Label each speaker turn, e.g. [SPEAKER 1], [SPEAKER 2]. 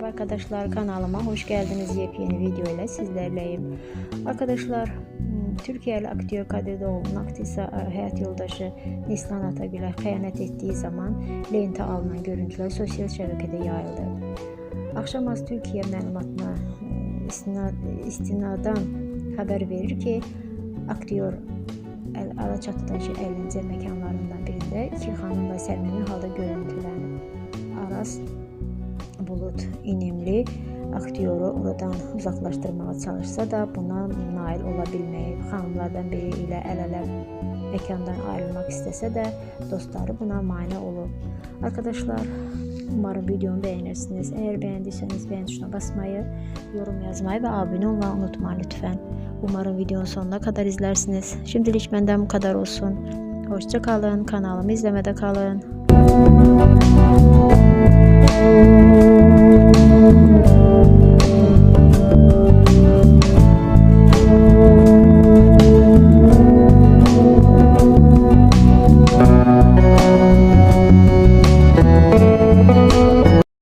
[SPEAKER 1] Merhaba arkadaşlar kanalıma hoş geldiniz. Yepyeni video ile sizlerleyim. Arkadaşlar hmm, Türkiye'li aktör Kadir Doğulu'nun aktrisi e, hayat yoldaşı Neslihan Atagül'e xəyanət ettiği zaman lente alınan görüntüler sosyal şebekede yayıldı. Akşamaz Türkiye məlumatına e, istina- istinadan haber verir ki aktyor El Alaçatı'daki eğlence mekanlarından birinde iki hanımla səmimi halda görüntülənib. Aras Bulut İnimli aktyoru oradan uzaklaştırmaya çalışsa da buna nail ola bilməyib. Xanımlardan biri ilə əl-ələ mekandan ayrılmak istese de dostları buna mane olub. Arkadaşlar umarım videomu beğenirsiniz. Eğer beğendiyseniz beğen tuşuna basmayı, yorum yazmayı ve abone olmayı unutmayın lütfen. Umarım videonun sonuna kadar izlersiniz. Şimdilik benden bu kadar olsun. Hoşça kalın. Kanalımı izlemede kalın.